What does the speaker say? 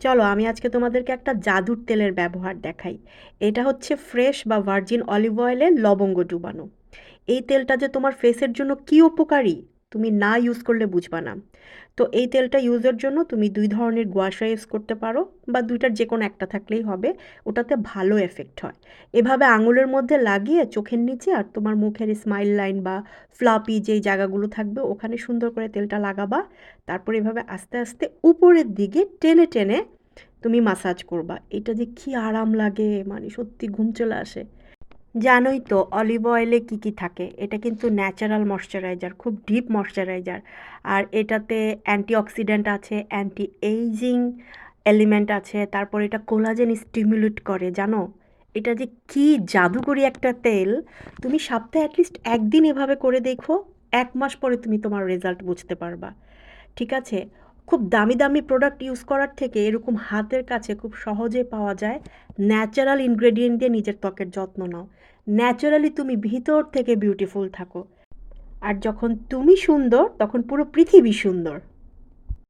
চলো আমি আজকে তোমাদেরকে একটা জাদুর তেলের ব্যবহার দেখাই। এটা হচ্ছে ফ্রেশ বা ভার্জিন অলিভ অয়েলে লবঙ্গ ডুবানো। এই তেলটা যে তোমার ফেসের জন্য কি উপকারী? তুমি না ইউজ করলে বুঝবা না। তো এই তেলটা ইউজের জন্য তুমি দুই ধরনের গুয়াশা ইউজ করতে পারো বা দুইটার যে কোনো একটা থাকলেই হবে, ওটাতে ভালো এফেক্ট হয়। এভাবে আঙুলের মধ্যে লাগিয়ে চোখের নিচে আর তোমার মুখের স্মাইল লাইন বা ফ্লাপি যেই জায়গাগুলো থাকবে, ওখানে সুন্দর করে তেলটা লাগাবা। তারপর এভাবে আস্তে আস্তে উপরের দিকে টেনে টেনে তুমি মাসাজ করবা। এটা যে কি আরাম লাগে মানে সত্যি ঘুম চলে আসে। জানোই তো অলিভ অয়েলে কী কী থাকে। এটা কিন্তু ন্যাচারাল ময়শ্চারাইজার খুব ডিপ ময়শ্চারাইজার আর এটাতে অ্যান্টিঅক্সিডেন্ট আছে অ্যান্টি এইজিং এলিমেন্ট আছে, তারপর এটা কোলাজেন স্টিমুলেট করে, জানো? এটা যে কি জাদুকরি একটা তেল, তুমি সপ্তাহে অ্যাটলিস্ট একদিন এভাবে করে দেখো, এক মাস পরে তুমি তোমার রেজাল্ট বুঝতে পারবা। ঠিক আছে? খুব দামি দামি প্রোডাক্ট ইউজ করার থেকে এরকম হাতের কাছে খুব সহজে পাওয়া যায়। ন্যাচারাল ইনগ্রেডিয়েন্ট দিয়ে নিজের ত্বকের যত্ন নাও। ন্যাচারালি তুমি ভিতর থেকে বিউটিফুল থাকো। আর যখন তুমি সুন্দর, তখন পুরো পৃথিবী সুন্দর।